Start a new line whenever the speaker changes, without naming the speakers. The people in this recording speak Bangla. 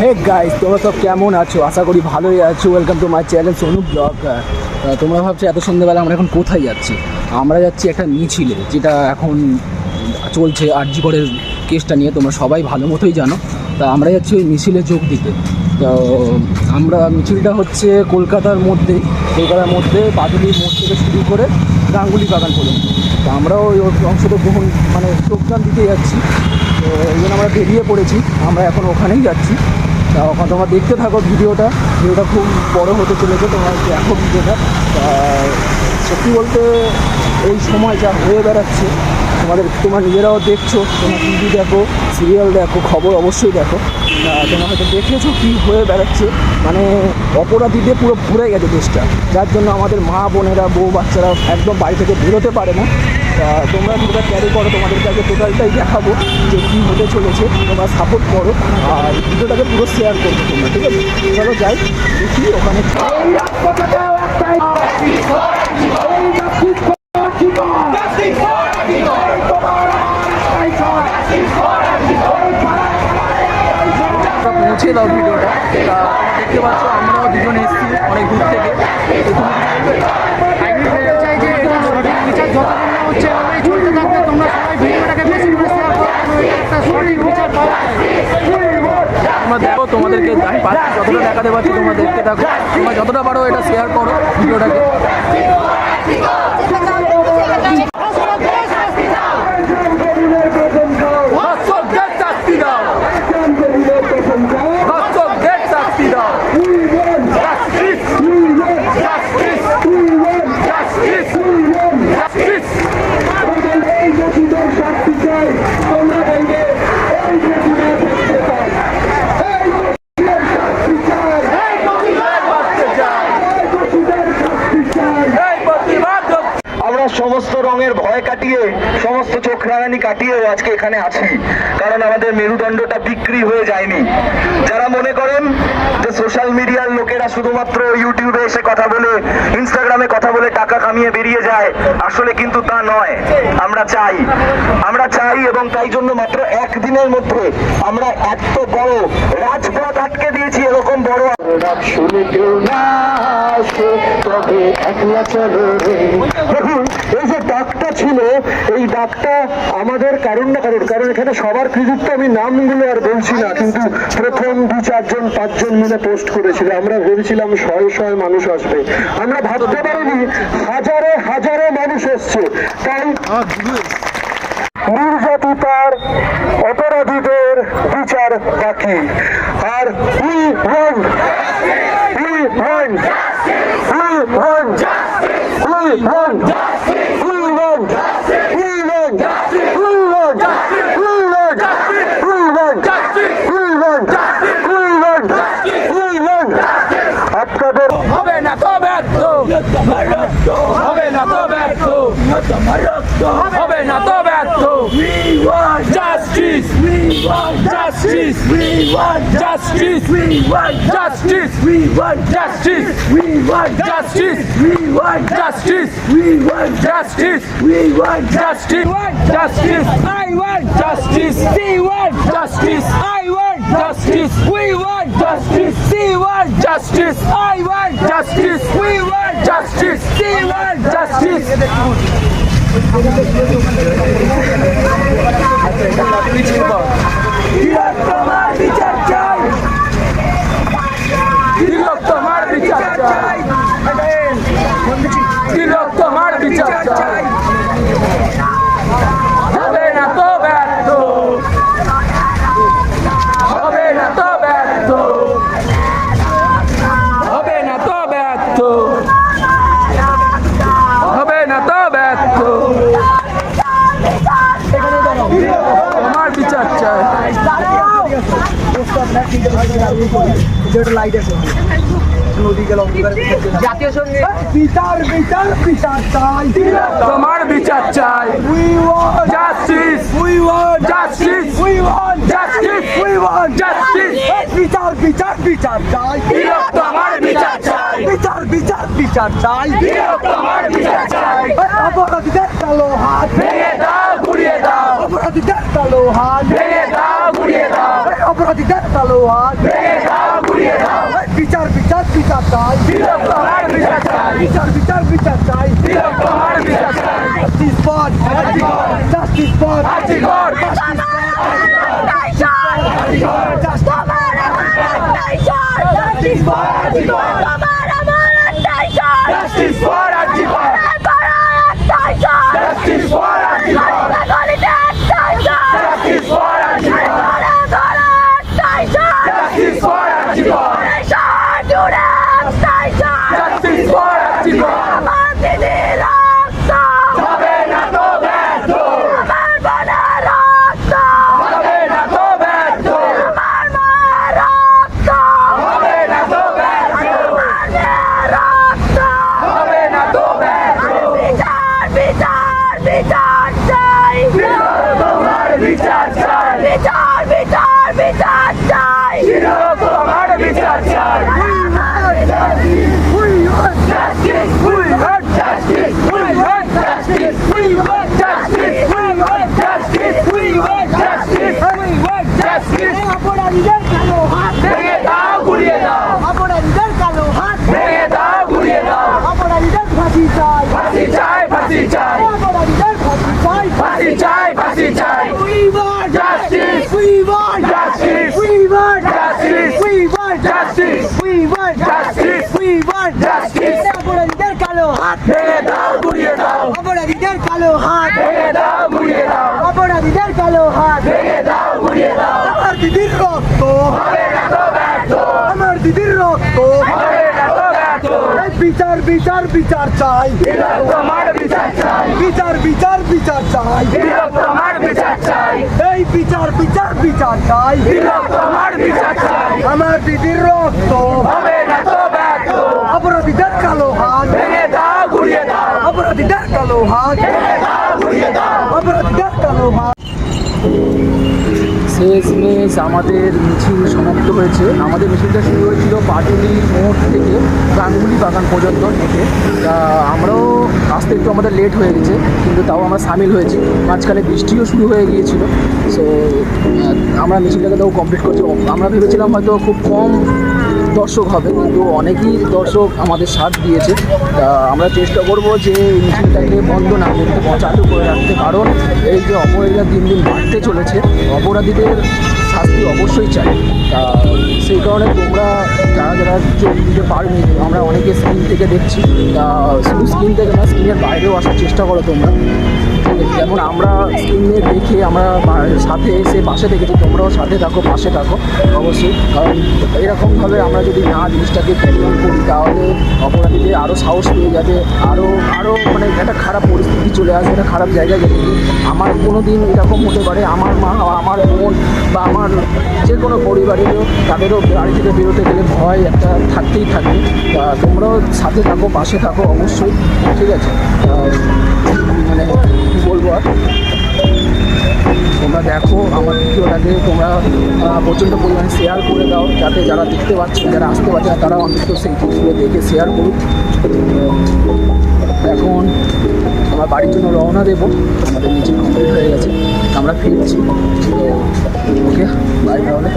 হে গাইস তোমরা সব কেমন আছো? আশা করি ভালোই আছো। Welcome to my channel Sonu blog তোমরা ভাবছ এত সন্ধ্যেবেলা আমরা এখন কোথায় যাচ্ছি? আমরা যাচ্ছি একটা মিছিলে, যেটা এখন চলছে আরজিকরের কেসটা নিয়ে। তোমরা সবাই ভালো মতোই জানো। তা আমরা যাচ্ছি ওই মিছিলে যোগ দিতে। তো আমরা মিছিলটা হচ্ছে কলকাতার মধ্যে কলকাতার মধ্যে বাদুলির মোড় থেকে শুরু করে গাঙ্গুলি বাগান পর্যন্ত। তো আমরাও ওই অংশগ্রহণ মানে যোগদান দিতে যাচ্ছি। তো এই জন্য আমরা বেরিয়ে পড়েছি। আমরা এখন ওখানেই যাচ্ছি। তোমরা দেখতে থাকো ভিডিওটা। ভিডিওটা খুব বড় হতে চলেছে, তোমরা দেখো ভিডিওটা সত্যি বলতে এই সময় যা হয়ে বেড়াচ্ছে, তোমাদের, তোমরা নিজেরাও দেখছ, তোমরা টিভি দেখো, সিরিয়াল দেখো, খবর অবশ্যই দেখো। তোমরা হয়তো দেখেছ কী হয়ে বেড়াচ্ছে মানে অপরাধীদের পুরো ভরে গেছে দেশটা। যার জন্য আমাদের মা বোনেরা বউ বাচ্চারা একদম বাড়ি থেকে বেরোতে পারে না। তা তোমরা ভিডিওটা ক্যারি করো তোমাদের কাছে টোটালটাই দেখাবো যে কী হতে চলেছে। তোমরা সাপোর্ট করো। আর ভিডিওটাকে পুরো শেয়ার করব তোমরা ঠিক আছে? চলো যাই দেখি ওখানে পৌঁছে দাও ভিডিওটা দেখতে পাচ্ছ আমরাও দুজন এসেছি অনেক দূর থেকে তো তুমি
আমি বলতে চাই যে এটা সঠিক বিচার যতদিন না হচ্ছে এভাবেই চলতে থাকবে তোমরা সবাই ভিডিওটাকে বেশি করে শেয়ার করো যেন এটা একটা সঠিক বিচার পাওয়া যায়
তোমরা দেখো তোমাদেরকে আমি পাচ্ছি যতটা দেখাতে পারছি তোমরা দেখতে থাকো তোমরা যতটা পারো এটা শেয়ার করো ভিডিওটাকে ধর্ষকদের শাস্তি দাও ধর্ষকদের শাস্তি দাও জাস্টিস জাস্টিস জাস্টিস জাস্টিস
এই দোষীদের শাস্তি চাই তোমরা বলবে এই দোষীদের শাস্তি চাই এই দোষীদের শাস্তি চাই
এই দোষীদের বাঁচতে চাই
এই দোষীদের শাস্তি চাই
এই প্রতিবাদ
আমরা সমস্ত রঙের ভয় কাটিয়ে সমস্ত চোখ রাঙানি কাটিয়েও আজকে এখানে আছি কারণ আমাদের মেরুদণ্ডটা বিক্রি হয়ে যায়নি। যারা মনে করেন যে সোশ্যাল মিডিয়ার লোকেরা শুধুমাত্র ইউটিউবে এসে কথা বলে, ইনস্টাগ্রামে কথা বলে টাকা কামিয়ে বেরিয়ে যায়, আসলে কিন্তু তা নয়। আমরা চাই। আমরা চাই এবং তাই জন্য মাত্র একদিনের মধ্যে আমরা এত বড় রাজপথ আটকে দিয়েছি, এরকম বড় ডাক শুনে কেউ না আসে, তবে একলা চলো এই যে ডাকটা ছিল, এই ডাকটা আমাদের কারণ না কারণ কারণ এখানে সবার কৃতিত্ব, আমি নামগুলো আর বলছি না, কিন্তু প্রথম দু চারজন, পাঁচজন মিলে পোস্ট করেছিল। আমরা ভেবেছিলাম শয়ে শয়ে মানুষ আসবে। আমরা ভাবতে পারিনি, হাজারে হাজারে মানুষ এসছে। তাই নির্যাতিতার অপরাধীদের বিচার বাকি। আর উই ওয়ান্ট
হবে না তো ব্যর্থ হবে না তো ব্যর্থ justice justice justice justice justice justice justice justice justice justice I want justice. I want justice. We want justice. We want justice. I want justice. We want justice. We want justice. তোমার বিচার চাই তিলক তোমার বিচার চাই তিলক তোমার বিচার চাই তোমার বিচার চাই তোমার বিচার চাই জাস্টিস জাস্টিস জাস্টিস জাস্টিস
বিচার বিচার বিচার চাই
তোমার বিচার চাই
বিচার বিচার বিচার চাই
তোমার বিচার চাই
অপরাধীদের কালো হাত
ভেঙে দাও গুড়িয়ে দাও।
অপরাধীদের তালো হাত
ভেঙে দাও গুড়িয়ে দাও।
অপরাধীদের তালো হাত ভেঙে দাও গুড়িয়ে দাও। বিচার বিচার বিচার চাই।
বিচার প্রহার বিচার চাই। বিচার বিচার বিচার চাই। বিচার
প্রহার বিচার চাই।
Justice
for justice
for
justice for
justice
for justice
for
justice for
justice
for Christ. হাত
ভেঙে দাও গুড়িয়ে দাও।
অপরাধীদের কালো হাত
ভেঙে দাও গুড়িয়ে দাও।
আমার দিদির রক্ত।
হবে না তো ব্যর্থ।
আমার দিদির রক্ত।
হবে না তো ব্যর্থ।
বিচার বিচার বিচার চাই।
তোমার বিচার চাই।
বিচার বিচার বিচার চাই।
তোমার বিচার চাই।
এই বিচার বিচার বিচার চাই।
তোমার বিচার চাই।
আমার দিদির রক্ত।
হবে না তো ব্যর্থ।
অপরাধীদের কালো হাত।
ভেঙে দাও ঘুরিয়ে দাও।
অপরাধীদের কালো হাত
ঘুরিয়ে দাও
অপরাধীদের কালো হাত
শেষমেশ আমাদের মিছিল সমাপ্ত হয়েছে। আমাদের মিছিলটা শুরু হয়েছিল পাটুলি মোড় থেকে গাঙ্গুলি বাগান পর্যন্ত তা আমরাও আসতে একটু আমাদের লেট হয়ে গেছে, কিন্তু তাও আমরা সামিল হয়েছি। মাঝখানে বৃষ্টিও শুরু হয়ে গিয়েছিল। সো আমরা মিছিলটাকে তাও কমপ্লিট করছি আমরা ভেবেছিলাম হয়তো খুব কম দর্শক হবে, কিন্তু অনেকই দর্শক আমাদের সাথ দিয়েছে। আমরা চেষ্টা করব যে এই মিছিলটাকে বন্ধ না করতে চালু করে রাখতে, কারণ এই যে অপরাধীরা দিন দিন বাড়তে চলেছে, অপরাধীদের অবশ্যই চাই। সেই কারণে তোমরা যারা যারা চোখ দিতে পারবে আমরা অনেকে স্ক্রিন থেকে দেখছি। শুধু স্ক্রিন থেকে না, স্ক্রিনের বাইরেও আসার চেষ্টা করো তোমরা। যেমন আমরা স্ক্রিনে দেখে, আমরা সাথে এসে পাশে দেখেছি তোমরাও সাথে থাকো, পাশে থাকো, অবশ্যই। কারণ এরকমভাবে আমরা যদি না জিনিসটাকে ক্যারিয়ন করি, তাহলে অপরাধীদের আরও সাহস পেয়ে যাবে আরও আরও মানে একটা খারাপ পরিস্থিতি চলে আসবে, একটা খারাপ জায়গায় যাবে আমার কোনো দিন এরকম হতে পারে, আমার মা, আমার বোন বা আমার যে কোনো পরিবারেরও তাদেরও বাড়ি থেকে বেরোতে গেলে ভয় একটা থাকতেই থাকে। তোমরাও সাথে থাকো, পাশে থাকো অবশ্যই, ঠিক আছে? মানে কী বলব আর? তোমরা দেখো, আমার ভিডিওটাকে তোমরা প্রচণ্ড পরিমাণে শেয়ার করে দাও, যাতে যারা দেখতে পাচ্ছে, যারা আসতে পারছে তারা অন্তত সেই জিনিসগুলো দেখে শেয়ার করুক। এখন আমরা বাড়ির জন্য রওনা দেবো। আমাদের নিচে কমপ্লিট হয়ে গেছে। আমরা ফিরছি। তো ওকে বাই তাহলে